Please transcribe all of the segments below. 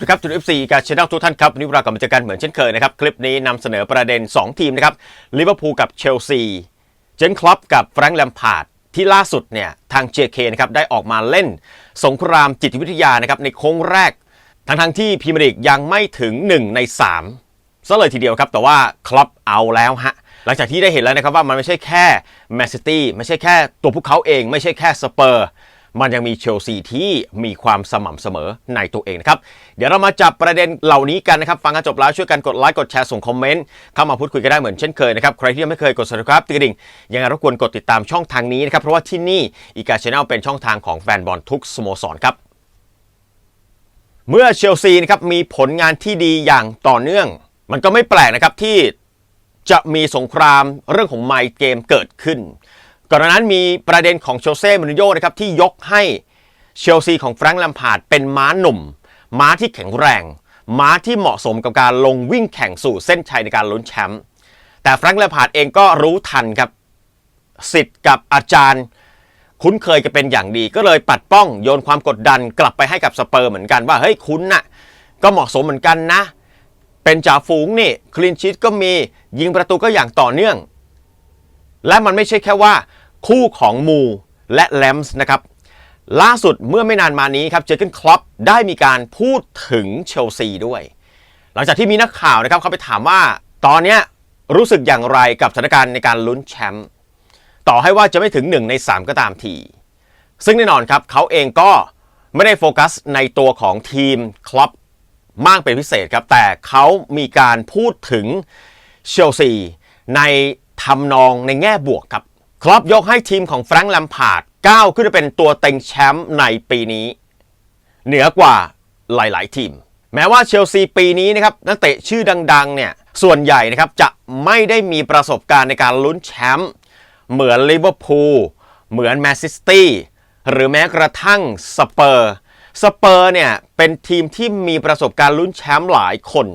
วัสดีครับจุด FC การช n นลทุกท่านครับวันนี้เรากลับมาเจอกันเหมือนเช่นเคยนะครับ คลิปนี้นำเสนอประเด็น 2 ทีมนะครับลิเวอร์พูลกับเชลซีเจนคลอปกับแฟรงค์แลมพาร์ดที่ล่าสุดเนี่ยทาง JK นะครับได้ออกมาเล่นสงครามจิตวิทยานะครับในโค้งแรก ทั้งทั้งๆที่พรีเมียร์ลีกยังไม่ถึง 1 ใน3ซะเลยทีเดียวครับแต่ว่าคลับเอาแล้วฮะหลังจากที่ได้เห็นแล้วนะครับว่ามันไม่ใช่แค่แมนซิตี้ไม่ใช่แค่ตัวพวกเขาเอง ไม่ใช่แค่สเปอร์ มันยังมีเชลซีที่มีความสม่ำเสมอในตัวเองนะครับ เดี๋ยวเรามาจับประเด็นเหล่านี้กันนะครับ ฟังกันจบแล้วช่วยกันกดไลค์กดแชร์ส่งคอมเมนต์เข้ามาพูดคุยกันได้เหมือนเช่นเคยนะครับ ใครที่ยังไม่เคยกด subscribe ติดกระดิ่งยังไงรบกวนกดติดตามช่องทางนี้นะครับเพราะว่าที่นี่อีกาชแนลเป็นช่องทางของแฟนบอลทุกสโมสรครับเมื่อเชลซีนะครับมีผลงานที่ดีอย่างต่อเนื่อง มันก็ไม่แปลกนะครับที่จะมีสงครามเรื่องของไมค์เกมเกิดขึ้น ก่อนหน้านั้นมีประเด็นของโชเซ่มูรินโญ่นะครับที่ยกให้เชลซีของแฟรงค์แลมพาร์ดเป็นม้าหนุ่ม ม้าที่แข็งแรง ม้าที่เหมาะสมกับการลงวิ่งแข่งสู่เส้นชัยในการลุ้นแชมป์แต่แฟรงค์แลมพาร์ดเองก็รู้ทันครับสิทธิ์กับอาจารย์ คุ้นเคยกันเป็นอย่างดีก็เลยปัดป้องโยนความกดดันกลับไปให้กับสเปอร์เหมือนกันว่าเฮ้ยคุณน่ะก็เหมาะสมเหมือนกันนะ เป็นจ่าฝูงนี่คลีนชีตก็มียิงประตูก็อย่างต่อเนื่อง และมันไม่ใช่แค่ว่า คู่ของมูและแลมส์นะครับล่าสุดเมื่อไม่นานมานี้ครับเจอร์เกนคลอปได้มีการพูดถึงเชลซีด้วย หลังจากที่มีนักข่าวนะครับเขาไปถามว่าตอนเนี้ยรู้สึกอย่างไรกับสถานการณ์ในการลุ้นแชมป์ต่อให้ว่าจะไม่ถึง 1 ใน 3 ก็ตามที ซึ่งแน่นอนครับเขาเองก็ไม่ได้โฟกัสในตัวของทีมคลับมากเป็นพิเศษครับ แต่เขามีการพูดถึงเชลซีในทำนองในแง่บวกครับ คลับยกให้ทีมของแฟรงค์แลมพาร์ดก้าวขึ้นเป็นตัวเต็งแชมป์ในปีนี้ เหนือกว่าหลาย ๆ ทีม แม้ว่าเชลซีปีนี้นะครับนักเตะชื่อดัง ๆ เนี่ยส่วนใหญ่นะครับจะไม่ได้มีประสบการณ์ในการลุ้นแชมป์เหมือนลิเวอร์พูลเหมือนแมนซิตี้หรือแม้กระทั่งสเปอร์สเปอร์เนี่ยเป็นทีมที่มีประสบการณ์ลุ้นแชมป์หลายคน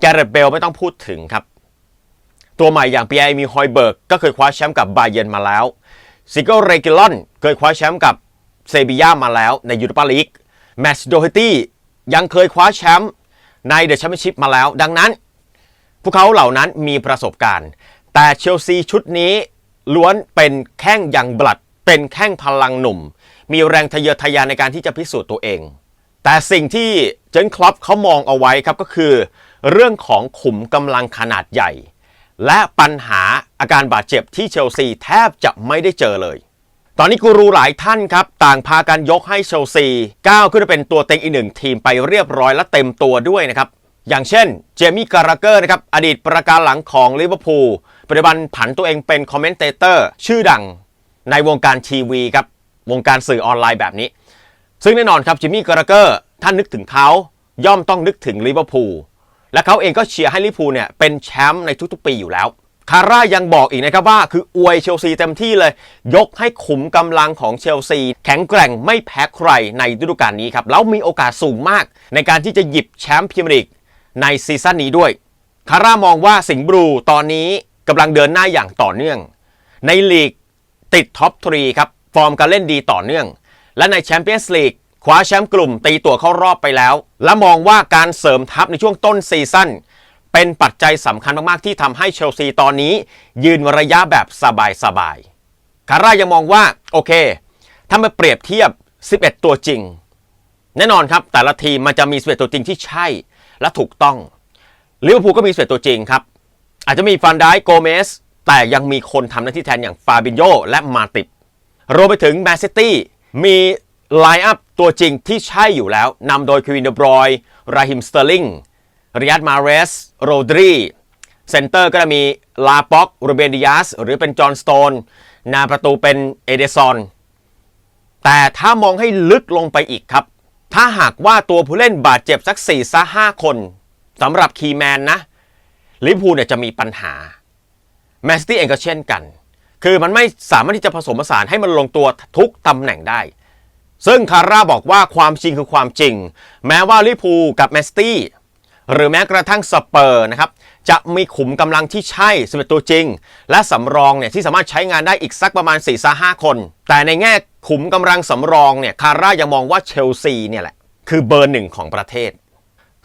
แกเรตเบลไม่ต้องพูดถึงครับ ตัวใหม่อย่างปีไอมีฮอยเบิร์กก็เคยคว้าแชมป์กับบาเยนมาแล้วซิโกเรกิลอนเคยคว้าแชมป์กับเซบียามาแล้วในยูโรปาลีกแมตช์โดเฮตี้ยังเคยคว้าแชมป์ในเดอะแชมเปี้ยนชิพมาแล้ว ดังนั้น พวกเขาเหล่านั้นมีประสบการณ์ แต่เชลซีชุดนี้ล้วนเป็นแข้งยังบลัด เป็นแข้งพลังหนุ่ม มีแรงทะเยอทะยานในการที่จะพิสูจน์ตัวเอง แต่สิ่งที่เจนคลับเขามองเอาไว้ครับก็คือ เรื่องของขุมกำลังขนาดใหญ่ และปัญหาอาการบาดเจ็บที่เชลซีแทบจะไม่ได้เจอเลย ตอนนี้กูรูหลายท่านครับ ต่างพากันยกให้เชลซีก้าวขึ้นเป็นตัวเต็งอีกหนึ่งทีมไปเรียบร้อยและเต็มตัวด้วยนะครับ อย่างเช่นเจมี่การาเกอร์นะครับอดีตประการหลังของลิเวอร์พูลปัจจุบันผันตัวเองเป็นคอมเมนเตเตอร์ชื่อดังในวงการทีวีครับวงการสื่อออนไลน์แบบนี้ ซึ่งแน่นอนครับจิมมี่การาเกอร์ท่านนึกถึงเขาย่อมต้องนึกถึงลิเวอร์พูล และเขาเองก็เชียร์ให้ลิพูเนี่ยเป็นแชมป์ในทุกๆปีอยู่แล้วคาร่ายังบอกอีกนะครับว่าคืออวยเชลซีเต็มที่เลย ยกให้ขุมกำลังของเชลซี แข็งแกร่งไม่แพ้ใครในฤดูกาลนี้ครับ แล้วมีโอกาสสูงมาก ในการที่จะหยิบแชมป์พรีเมียร์ลีกในซีซั่นนี้ด้วยคาร่ามองว่าสิงห์บลูตอนนี้กำลังเดินหน้าอย่างต่อเนื่อง ในลีกติดท็อปทรีครับ ฟอร์มการเล่นดีต่อเนื่อง และในแชมเปี้ยนส์ลีก คว้าแชมป์กลุ่มตีตัวเข้ารอบไปแล้ว และมองว่าการเสริมทัพในช่วงต้นซีซั่นเป็นปัจจัยสำคัญมาก ๆ ที่ทำให้เชลซีตอนนี้ ยืนระยะแบบสบายๆคาร่ายังมองว่า โอเค ถ้ามาเปรียบเทียบ 11 ตัวจริง แน่นอนครับ แต่ละทีมมันจะมี 11 ตัวจริงที่ใช่และถูกต้องลิเวอร์พูลก็มี 11 ตัวจริงครับ อาจจะมีฟันไดโกเมสแต่ยังมีคนทำหน้าที่แทนอย่างฟาบินโยและมาติบรวมไปถึงแมนซิตี้มีไลน์อัพ ตัวจริงที่ใช่อยู่แล้วนำโดยควินเดบรอยราฮิมสเตอร์ลิงริยัตมาเรส โรดรีเซนเตอร์ก็จะมีลาป็อกรูเบนดิยัสหรือเป็นจอห์นสโตนนาประตูเป็นเอเดซอนแต่ถ้ามองให้ลึกลงไปอีกครับ ถ้าหากว่าตัวผู้เล่นบาดเจ็บสัก4ี่ซะห้าคนสำหรับคีแมนนะลิพูเนี่ยจะมีปัญหาแมนซิตี้เองก็เช่นกัน คือมันไม่สามารถที่จะผสมผสานให้มันลงตัวทุกตำแหน่งได้ ซึ่งคาร่าบอกว่าความจริงคือความจริง แม้ว่าลิพูกับแมนซิตี้หรือแม้กระทั่งสเปอร์นะครับจะมีขุมกำลังที่ใช่สำหรับตัวจริง และสำรองเนี่ยที่สามารถใช้งานได้อีกสักประมาณ4ี่ห้าคน แต่ในแง่ขุมกำลังสำรองเนี่ยคาร่ายังมองว่าเชลซีเนี่ยแหละคือเบอร์หนึ่งของประเทศ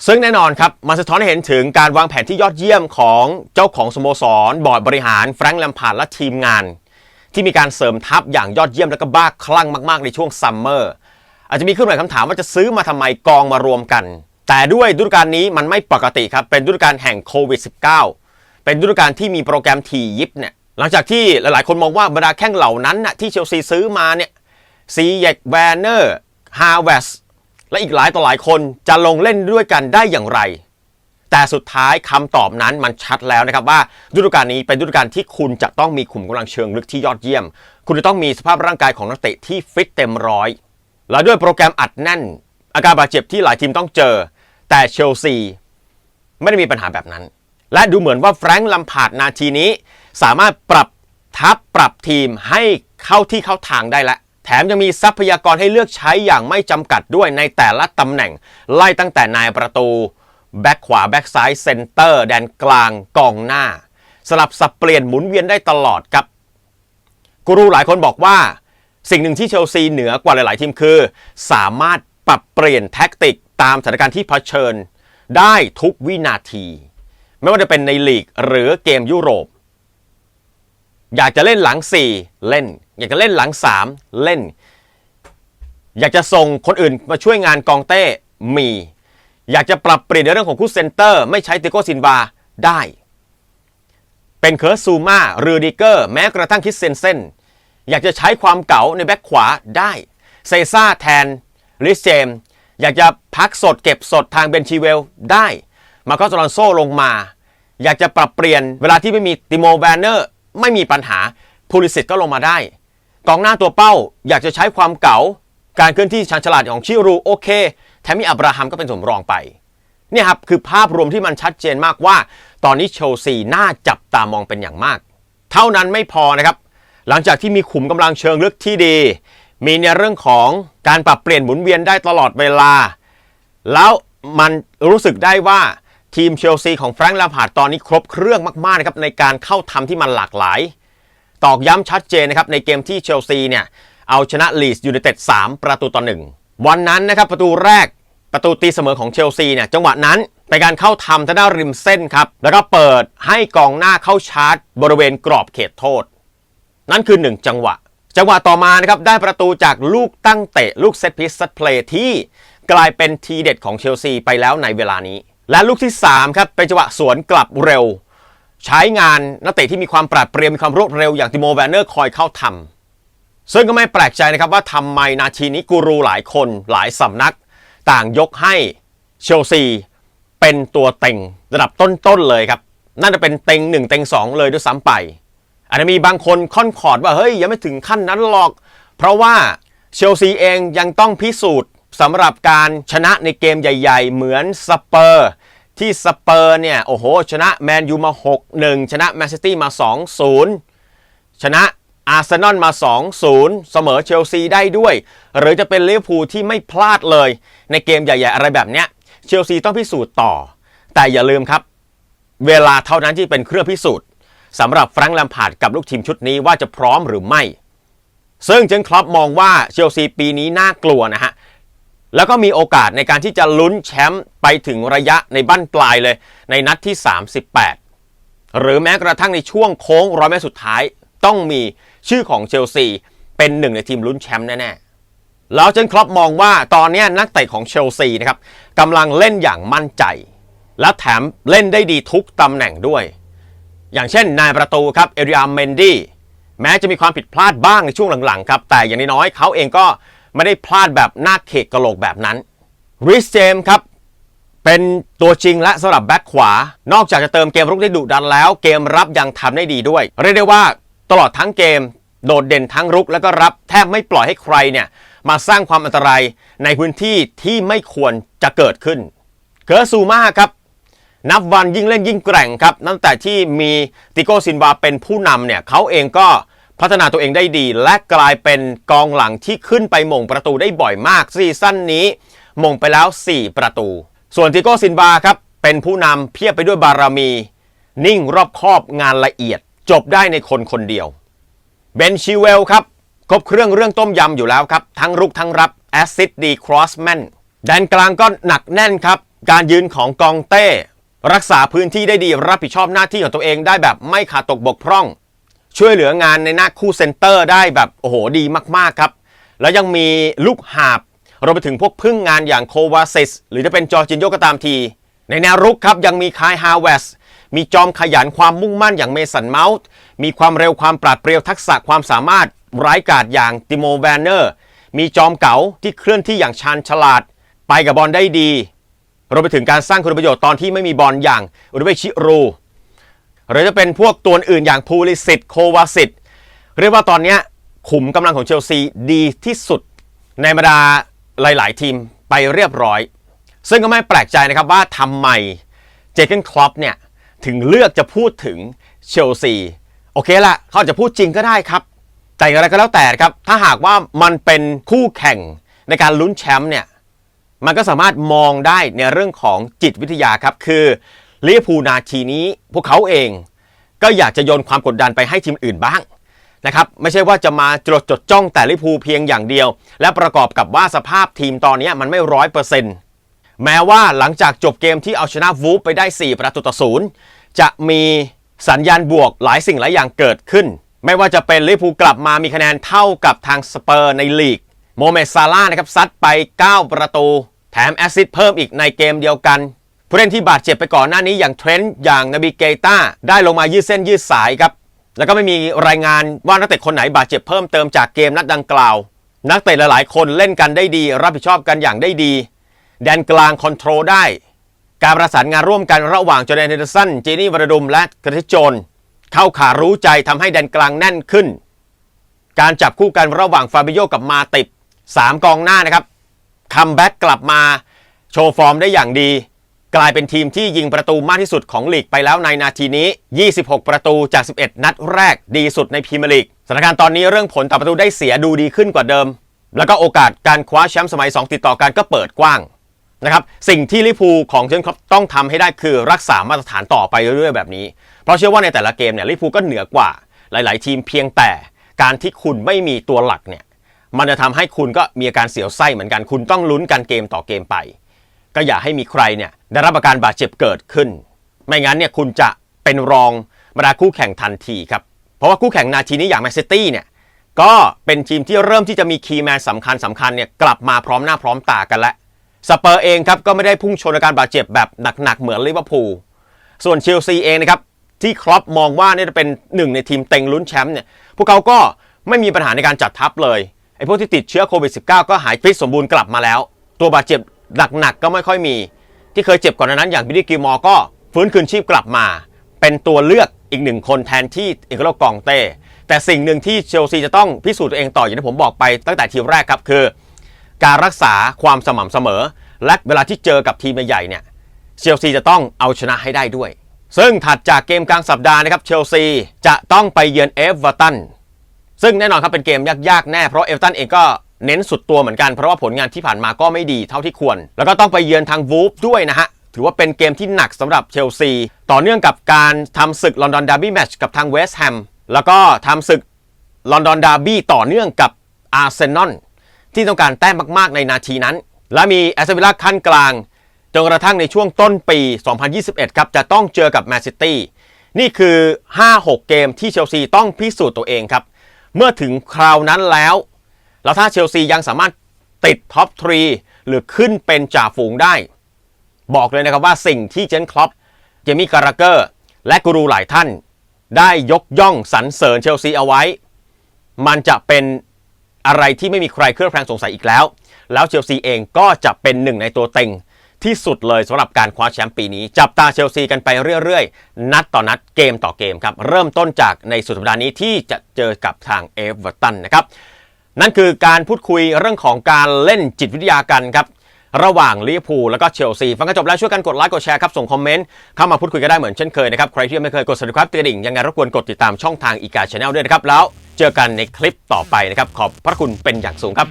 ซึ่งแน่นอนครับมันสะท้อนให้เห็นถึงการวางแผนที่ยอดเยี่ยมของเจ้าของสโมสร บอร์ดบริหารแฟรงค์แลมพาร์ดและทีมงาน ที่มีการเสริมทัพอย่างยอดเยี่ยมและก็บ้าคลั่งมากๆในช่วงซัมเมอร์อาจจะมีขึ้นหลายคำถามว่าจะซื้อมาทำไมกองมารวมกัน แต่ด้วยฤดูกาลนี้มันไม่ปกติครับ เป็นฤดูกาลแห่งโควิด -19 เป็นฤดูกาลที่มีโปรแกรมถี่ยิบเนี่ยหลังจากที่หลายๆ คนมองว่าบรรดาแข้งเหล่านั้นน่ะที่เชลซีซื้อมาเนี่ยซีเยกแวนเนอร์ฮาเวสและอีกหลายต่อหลายคนจะลงเล่นด้วยกันได้อย่างไร แต่สุดท้ายคำตอบนั้นมันชัดแล้วนะครับว่าฤดูกาลนี้เป็นฤดูกาลที่คุณจะต้องมีขุมกำลังเชิงลึกที่ยอดเยี่ยม คุณจะต้องมีสภาพร่างกายของนักเตะที่ฟิตเต็มร้อย และด้วยโปรแกรมอัดแน่น อาการบาดเจ็บที่หลายทีมต้องเจอ แต่เชลซีไม่ได้มีปัญหาแบบนั้น และดูเหมือนว่าแฟรงค์ลัมพาร์ดนาทีนี้ สามารถปรับทัพปรับทีมให้เข้าที่เข้าทางได้แล้วแถมยังมีทรัพยากรให้เลือกใช้อย่างไม่จำกัดด้วยในแต่ละตำแหน่ง ไล่ตั้งแต่นายประตู แบ็คขวาแบ็คซ้ายเซนเตอร์แดนกลางกองหน้า สลับสับเปลี่ยนหมุนเวียนได้ตลอดครับกูรูหลายคนบอกว่า สิ่งหนึ่งที่เชลซีเหนือกว่าหลาย ๆ ทีมคือ สามารถปรับเปลี่ยนแท็กติกตามสถานการณ์ที่เผชิญ ได้ทุกวินาที ไม่ว่าจะเป็นในลีกหรือเกมยุโรป อยากจะเล่นหลัง 4 เล่น อยากจะเล่นหลัง 3 เล่น อยากจะส่งคนอื่นมาช่วยงานกองเต้มี อยากจะปรับเปลี่ยนในเรื่องของคู่เซนเตอร์ ไม่ใช้ติโกซินวาได้ เป็นเคิร์สซูมารูดิเกอร์แม้กระทั่งคิดเซนเซนอยากจะใช้ความเก๋าในแบ็คขวาได้เซซ่าแทนลิสเจมอยากจะพักสดเก็บสดทางเบนชิเวลได้มาก็จอรอนโซลงมา อยากจะปรับเปลี่ยนเวลาที่ไม่มีติโมแวนเนอร์ไม่มีปัญหาพูลิสิตก็ลงมาได้ กองหน้าตัวเป้าอยากจะใช้ความเก๋าการเคลื่อนที่ชาญฉลาดของชิรูโอเค มมีอับราฮัมก็เป็นสมรองไปเนี่ยครับคือภาพรวมที่มันชัดเจนมากว่า ตอนนี้เชลซีน่าจับตามองเป็นอย่างมาก เท่านั้นไม่พอนะครับ หลังจากที่มีขุมกำลังเชิงลึกที่ดี มีในเรื่องของการปรับเปลี่ยนหมุนเวียนได้ตลอดเวลา แล้วมันรู้สึกได้ว่าทีมเชลซีของแฟรงค์ลาพาร์ดตอนนี้ครบเครื่องมากๆนะครับในการเข้าทำที่มันหลากหลาย ตอกย้ำชัดเจนนะครับในเกมที่เชลซีเนี่ยเอาชนะลีสยูไนเต็ด3ประตูต่อหนึ่งวันนั้นนะครับประตูแรก ประตูตีเสมอของเชลซีเนี่ยจังหวะนั้นเป็นการเข้าทำทางด้านริมเส้นครับ แล้วก็เปิดให้กองหน้าเข้าชาร์จ บริเวณกรอบเขตโทษ นั่นคือ 1 จังหวะ จังหวะต่อมานะครับได้ประตูจากลูกตั้งเตะ ลูกเซตพิสเซตเพลย์ที่กลายเป็นทีเด็ดของเชลซีไปแล้วในเวลานี้ และลูกที่3ครับเป็นจังหวะสวนกลับเร็ว ใช้งานนักเตะที่มีความปราดเปรียวมีความรวดเร็วอย่างติโมแวนเนอร์คอยเข้าทำซึ่งก็ไม่แปลกใจนะครับว่าทำไมนาทีนี้กูรูหลายคนหลายสำนัก ต่างยกให้เชลซีเป็นตัวเต็งระดับต้นๆเลยครับน่าจะเป็นเต็งหนึ่งเต็งสองเลยด้วยซ้ำไป อาจจะมีบางคนค่อนขอดว่าเฮ้ยยังไม่ถึงขั้นนั้นหรอก เพราะว่าเชลซีเองยังต้องพิสูจน์สำหรับการชนะในเกมใหญ่ ๆ เหมือนสเปอร์ที่สเปอร์เนี่ย โอ้โห ชนะแมนยูมา 6-1 ชนะแมนซิตี้มา 2-0 ชนะ อาร์เซนอลมา 2-0 เสมอเชลซีได้ด้วย หรือจะเป็นลิเวอร์พูลที่ไม่พลาดเลย ในเกมใหญ่ๆ อะไรแบบเนี้ยเชลซีต้องพิสูจน์ต่อ แต่อย่าลืมครับ เวลาเท่านั้นที่เป็นเครื่องพิสูจน์สำหรับแฟรงค์แลมพาร์ดกับลูกทีมชุดนี้ว่าจะพร้อมหรือไม่ ซึ่งเจนคลับมองว่าเชลซีปีนี้น่ากลัวนะฮะแล้วก็มีโอกาสในการที่จะลุ้นแชมป์ไปถึงระยะในบั้นปลายเลย ในนัดที่ 38 หรือแม้กระทั่งในช่วงโค้งร้อยเมตรสุดท้ายต้องมี ชื่อของเชลซีเป็นหนึ่งในทีมลุ้นแชมป์แน่ๆแล้วเจนคลับมองว่าตอนนี้นักเตะของเชลซีนะครับกำลังเล่นอย่างมั่นใจ และแถมเล่นได้ดีทุกตำแหน่งด้วย อย่างเช่นนายประตูครับเอริอาเมนดี้แม้จะมีความผิดพลาดบ้างในช่วงหลังๆครับแต่อย่างน้อยๆเขาเองก็ไม่ได้พลาดแบบหน้าเขกกระโหลกแบบนั้นริสเจมครับเป็นตัวจริงและสำหรับแบ็คขวา นอกจากจะเติมเกมรุกได้ดุดันแล้ว เกมรับยังทำได้ดีด้วย เรียกได้ว่าตลอดทั้งเกม โดดเด่นทั้งรุกแล้วก็รับแทบไม่ปล่อยให้ใครเนี่ยมาสร้างความอันตรายในพื้นที่ที่ไม่ควรจะเกิดขึ้น เกอร์ซูมาครับ นับวันยิ่งเล่นยิ่งแกร่งครับตั้งแต่ที่มีติโกซินวาเป็นผู้นำเนี่ยเขาเองก็พัฒนาตัวเองได้ดี และกลายเป็นกองหลังที่ขึ้นไปมงประตูได้บ่อยมากซีซั่นนี้มงไปแล้ว 4 ประตู ส่วนติโกซินวาครับเป็นผู้นำเพียบไปด้วยบารมี นิ่งรอบคอบงานละเอียด จบได้ในคนคนเดียว เบนชิเวลครับ ครบเครื่องเรื่องต้มยำอยู่แล้วครับ ทั้งรุกทั้งรับแอซิดดีครอสแมนแดนกลางก็หนักแน่นครับ การยืนของกองเต้ รักษาพื้นที่ได้ดีรับผิดชอบหน้าที่ของตัวเองได้แบบไม่ขาดตกบกพร่อง ช่วยเหลืองานในหน้าคู่เซนเตอร์ได้แบบโอ้โหดีมากๆครับ แล้วยังมีลูกหาบรวมไปถึงพวกพึ่งงานอย่างโควาซิสหรือจะเป็นจอร์จินโยก็ตามที ในแนวรุกครับยังมีคายฮาวเวส มีจอมขยันความมุ่งมั่นอย่างเมสันเมาส์มีความเร็วความปราดเปรียวทักษะความสามารถร้ายกาจอย่างติโมแวนเนอร์ มีจอมเก๋าที่เคลื่อนที่อย่างชาญฉลาด ไปกับบอลได้ดีรวมไปถึงการสร้างคุณประโยชน์ตอนที่ไม่มีบอลอย่างอุรุเวชิรูหรือจะเป็นพวกตัวอื่นอย่างพูลิสิตโควาสิตเรียกว่าตอนนี้ขุมกำลังของเชลซีดีที่สุดในบรรดาหลาย ๆ ทีมไปเรียบร้อย ซึ่งก็ไม่แปลกใจนะครับว่าทำไมเจเกนคลอปเนี่ย ถึงเลือกจะพูดถึงเชลซีโอเคละเขาจจะพูดจริงก็ได้ครับ แต่อย่างไรก็แล้วแต่ครับ ถ้าหากว่ามันเป็นคู่แข่งในการลุ้นแชมป์เนี่ยมันก็สามารถมองได้ในเรื่องของจิตวิทยาครับ คือลิเวอร์พูลนาทีนี้ พวกเขาเองก็อยากจะโยนความกดดันไปให้ทีมอื่นบ้างนะครับไม่ใช่ว่าจะมาจดจดจ้องแต่ลิเวอร์พูลเพียงอย่างเดียว และประกอบกับว่าสภาพทีมตอนนี้มันไม่ร้อยเปอร์เซ็นต์ แม้ว่าหลังจากจบเกมที่เอาชนะวูฟไปได้ 4 ประตูต่อศูนย์จะมีสัญญาณบวกหลายสิ่งหลายอย่างเกิดขึ้น ไม่ว่าจะเป็นลิเวอร์พูลกลับมามีคะแนนเท่ากับทางสเปอร์ในลีก โมเมซาร่านะครับซัดไป 9 ประตู แถมแอซิสต์เพิ่มอีกในเกมเดียวกันผู้เล่นที่บาดเจ็บไปก่อนหน้านี้อย่างเทรนต์อย่างนาบิเกต้าได้ลงมายืดเส้นยืดสายครับแล้วก็ไม่มีรายงานว่านักเตะคนไหนบาดเจ็บเพิ่มเติมจากเกมนัดดังกล่าว นักเตะหลายๆ คนเล่นกันได้ดี รับผิดชอบกันอย่างได้ดี แดนกลางคอนโทรลได้ การประสานงานร่วมกันระหว่างจอแดนเฮนเดอร์สัน เจนี่วรดุมและกระทิชโจน เข้าขารู้ใจทำให้แดนกลางแน่นขึ้น การจับคู่กันระหว่างฟาบิโยกับมาติบ3กองหน้านะครับคัมแบ็กกลับมาโชว์ฟอร์มได้อย่างดี กลายเป็นทีมที่ยิงประตูมากที่สุดของลีกไปแล้วในนาทีนี้ 26 ประตูจาก 11 นัดแรกดีสุดในพรีเมียร์ลีกสถานการณ์ตอนนี้เรื่องผลต่อประตูได้เสียดูดีขึ้นกว่าเดิม แล้วก็โอกาสการคว้าแชมป์สมัย 2 ติดต่อกันก็เปิดกว้าง นะครับสิ่งที่ลิเวอร์พูของเจนครอปต้องทำให้ได้คือรักษามาตรฐานต่อไปเรื่อยๆแบบนี้ เพราะเชื่อว่าในแต่ละเกมเนี่ยลิเวอร์พูก็เหนือกว่า หลาย ๆ ทีมเพียงแต่การที่คุณไม่มีตัวหลักเนี่ยมันจะทำให้คุณก็มีอาการเสียวไส้เหมือนกัน คุณต้องลุ้นกันเกมต่อเกมไป ก็อย่าให้มีใครเนี่ยได้รับอาการบาดเจ็บเกิดขึ้น ไม่งั้นเนี่ยคุณจะเป็นรองบรรดาคู่แข่งทันทีครับเพราะว่าคู่แข่งนาทีนี้อย่างแมนซิตี้เนี่ยก็เป็นทีมที่เริ่มที่จะมีคีย์แมนสำคัญสำคัญเนี่ยกลับมาพร้อมหน้าพร้อมตากันแล้ว สเปอร์เองครับก็ไม่ได้พุ่งชนอาการบาดเจ็บแบบหนักๆเหมือนลิเวอร์พูลส่วนเชลซีเองนะครับที่ครอปมองว่านี่จะเป็นหนึ่งในทีมเต็งลุ้นแชมป์เนี่ยพวกเขาก็ไม่มีปัญหาในการจัดทัพเลยไอ้พวกที่ติดเชื้อโควิด -19 ก็หายฟิตสมบูรณ์กลับมาแล้ว ตัวบาดเจ็บหนักๆก็ไม่ค่อยมี ที่เคยเจ็บก่อนหน้านั้นอย่างบิลลี่กิมอร์ก็ฟื้นคืนชีพกลับมา เป็นตัวเลือกอีกหนึ่งคนแทนที่เอกโลกองเต้แต่สิ่งหนึ่งที่เชลซีจะต้องพิสูจน์ตัวเองต่ออย่างที่ผมบอกไปตั้งแต่ทีแรกครับคือ การรักษาความสม่ำเสมอ และเวลาที่เจอกับทีมใหญ่เนี่ยเชลซีจะต้องเอาชนะให้ได้ด้วย ซึ่งถัดจากเกมกลางสัปดาห์นะครับเชลซีจะต้องไปเยือนเอฟเวอร์ตันซึ่งแน่นอนครับเป็นเกมยากๆแน่เพราะเอฟเวอร์ตันเองก็เน้นสุดตัวเหมือนกันเพราะว่าผลงานที่ผ่านมาก็ไม่ดีเท่าที่ควร แล้วก็ต้องไปเยือนทางวูฟด้วยนะฮะถือว่าเป็นเกมที่หนักสำหรับเชลซี ต่อเนื่องกับการทำศึกลอนดอนดาร์บี้แมตช์กับทางเวสต์แฮมแล้วก็ทำศึกลอนดอนดาร์บี้ต่อเนื่องกับอาร์เซนอล ที่ต้องการแต้มมากๆในนาทีนั้น และมีแอสตันวิลล่าขั้นกลางจนกระทั่งในช่วงต้นปี 2021 ครับ จะต้องเจอกับแมนซิตี้นี่คือ 5-6 เกมที่เชลซีต้องพิสูจน์ตัวเองครับ เมื่อถึงคราวนั้นแล้ว แล้วถ้าเชลซียังสามารถติดท็อปทรีหรือขึ้นเป็นจ่าฝูงได้ บอกเลยนะครับว่าสิ่งที่เจนคลอปเจมี่การาเกอร์ และกูรูหลายท่าน ได้ยกย่องสรรเสริญเชลซีเอาไว้ มันจะเป็น อะไรที่ไม่มีใครเคลือบแคลงสงสัยอีกแล้ว แล้วเชลซีเองก็จะเป็นหนึ่งในตัวเต็งที่สุดเลยสำหรับการคว้าแชมป์ปีนี้ จับตาเชลซีกันไปเรื่อยๆ นัดต่อนัดเกมต่อเกมครับ เริ่มต้นจากในสุดสัปดาห์นี้ที่จะเจอกับทางเอเวอร์ตันนะครับ นั่นคือการพูดคุยเรื่องของการเล่นจิตวิทยากันครับ ระหว่างลิเวอร์พูลแล้วก็เชลซี ฟังกันจบแล้วช่วยกันกดไลค์กดแชร์ครับ ส่งคอมเมนต์ เข้ามาพูดคุยกันได้เหมือนเช่นเคยนะครับ ใครที่ยังไม่เคยกด subscribe เตือนดิ่งยังไงรบกวนกดติดตามช่องทางอีกาชาแนลด้วยนะครับแล้ว เจอกันในคลิปต่อไปนะครับ ขอบพระคุณเป็นอย่างสูงครับ